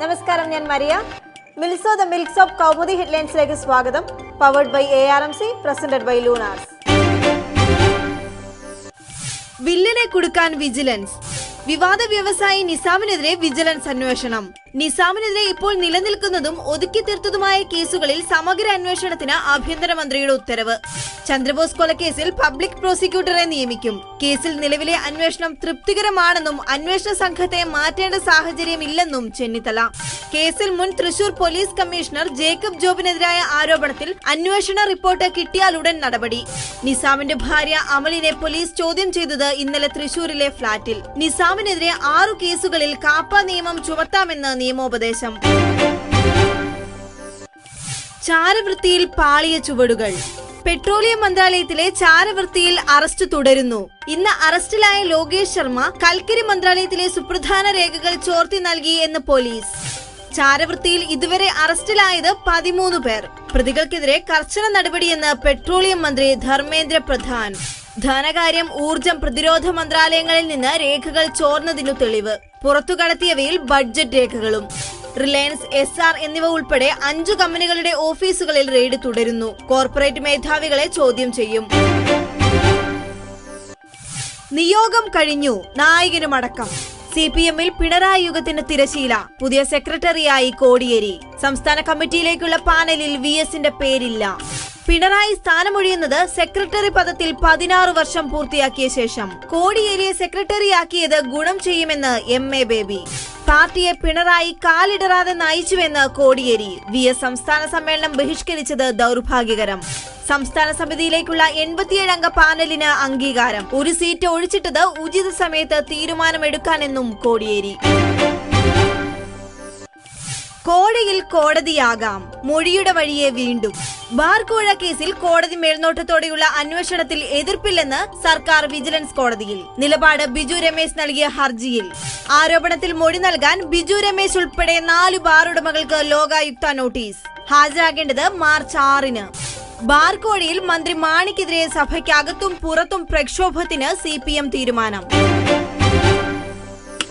നമസ്കാരം ഞാൻ Maria. മിൽസോ the milks of Kaumudi ഹെഡ്ലൈൻസിലേക്ക് സ്വാഗതം. Powered by A R M C presented by Lunars വില്ലിനെ കൊടുക്കാൻ വിജിലൻസ്. വിവാദ വ്യവസായി നിസാമിനെതിരെ വിജിലൻസ് അന്വേഷണം. നിസാമിനെതിരെ ഇപ്പോൾ നിലനിൽക്കുന്നതും ഒതുക്കി തീർത്തതുമായ കേസുകളിൽ സമഗ്ര അന്വേഷണത്തിന് ആഭ്യന്തരമന്ത്രിയുടെ ഉത്തരവ്. ചന്ദ്രബോസ് കൊലക്കേസിൽ പബ്ലിക് പ്രോസിക്യൂട്ടറെ നിയമിക്കും. കേസിൽ നിലവിലെ അന്വേഷണം തൃപ്തികരമാണെന്നും അന്വേഷണ സംഘത്തെ മാറ്റേണ്ട സാഹചര്യമില്ലെന്നും ചെന്നിത്തല. കേസിൽ മുൻ തൃശൂർ പോലീസ് കമ്മീഷണർ ജേക്കബ് ജോബിനെതിരായ ആരോപണത്തിൽ അന്വേഷണ റിപ്പോർട്ട് കിട്ടിയാലുടൻ നടപടി. നിസാമിന്റെ ഭാര്യ അമലിനെ പോലീസ് ചോദ്യം ചെയ്തത് ഇന്നലെ തൃശൂരിലെ ഫ്ളാറ്റിൽ. നിസാമിനെതിരെ ആറു കേസുകളിൽ കാപ്പ നിയമം ചുമത്താമെന്ന് നിയമോപദേശം. ചാരവൃത്തിയിൽ പാളിയ ചുവടുകൾ. പെട്രോളിയം മന്ത്രാലയത്തിലെ ചാരവൃത്തിയിൽ അറസ്റ്റ് തുടരുന്നു. ഇന്ന് അറസ്റ്റിലായ ലോകേഷ് ശർമ്മ കൽക്കരി മന്ത്രാലയത്തിലെ സുപ്രധാന രേഖകൾ ചോർത്തി നൽകി എന്ന് പോലീസ്. ചാരവൃത്തിയിൽ ഇതുവരെ അറസ്റ്റിലായത് പതിമൂന്ന് പേർ. പ്രതികൾക്കെതിരെ കർശന നടപടിയെന്ന് പെട്രോളിയം മന്ത്രി ധർമ്മേന്ദ്ര പ്രധാൻ. ധനകാര്യം ഊർജം പ്രതിരോധ മന്ത്രാലയങ്ങളിൽ നിന്ന് രേഖകൾ ചോർന്നതിനു തെളിവ്. പുറത്തു കടത്തിയവയിൽ ബഡ്ജറ്റ് രേഖകളും. റിലയൻസ് എസ് ആർ എന്നിവ ഉൾപ്പെടെ അഞ്ചു കമ്പനികളുടെ ഓഫീസുകളിൽ റെയ്ഡ് തുടരുന്നു. കോർപ്പറേറ്റ് മേധാവികളെ ചോദ്യം ചെയ്യും. നിയോഗം കഴിഞ്ഞു. നായകനുമടക്കം. സി പി എമ്മിൽ പിണറായി യുഗത്തിന് തിരശീല. പുതിയ സെക്രട്ടറിയായി കോടിയേരി. സംസ്ഥാന കമ്മിറ്റിയിലേക്കുള്ള പാനലിൽ വി എസിന്റെ പേരില്ല. പിണറായി സ്ഥാനമൊഴിയുന്നത് സെക്രട്ടറി പദത്തിൽ പതിനാറ് വർഷം പൂർത്തിയാക്കിയ ശേഷം. കോടിയേരിയെ സെക്രട്ടറിയാക്കിയത് ഗുണം ചെയ്യുമെന്ന് എം എ ബേബി. പാർട്ടിയെ പിണറായി കാലിടറാതെ നയിച്ചുവെന്ന് കോടിയേരി. വി എസ് സംസ്ഥാന സമ്മേളനം ബഹിഷ്കരിച്ചത് ദൗർഭാഗ്യകരം. സംസ്ഥാന സമിതിയിലേക്കുള്ള എൺപത്തിയേഴ് അംഗ പാനലിന് അംഗീകാരം. ഒരു സീറ്റ് ഒഴിച്ചിട്ടത് ഉചിത സമയത്ത് തീരുമാനമെടുക്കാനെന്നും കോടിയേരി. കോടതിയിൽ കോടതിയാകാം. മൊഴിയുടെ വഴിയെ വീണ്ടും. ബാർകോഴ കേസിൽ കോടതി മേൽനോട്ടത്തോടെയുള്ള അന്വേഷണത്തിൽ എതിർപ്പില്ലെന്ന് സർക്കാർ വിജിലൻസ് കോടതിയിൽ. നിലപാട് ബിജു രമേശ് നൽകിയ ഹർജിയിൽ. ആരോപണത്തിൽ മൊഴി നൽകാൻ ബിജു രമേശ് ഉൾപ്പെടെ നാല് ബാർ ഉടമകൾക്ക് ലോകായുക്ത നോട്ടീസ്. ഹാജരാകേണ്ടത് മാർച്ച് ആറിന്. ബാർകോഴയിൽ മന്ത്രി മാണിക്കെതിരെ സഭയ്ക്കകത്തും പുറത്തും പ്രക്ഷോഭത്തിന് സി തീരുമാനം.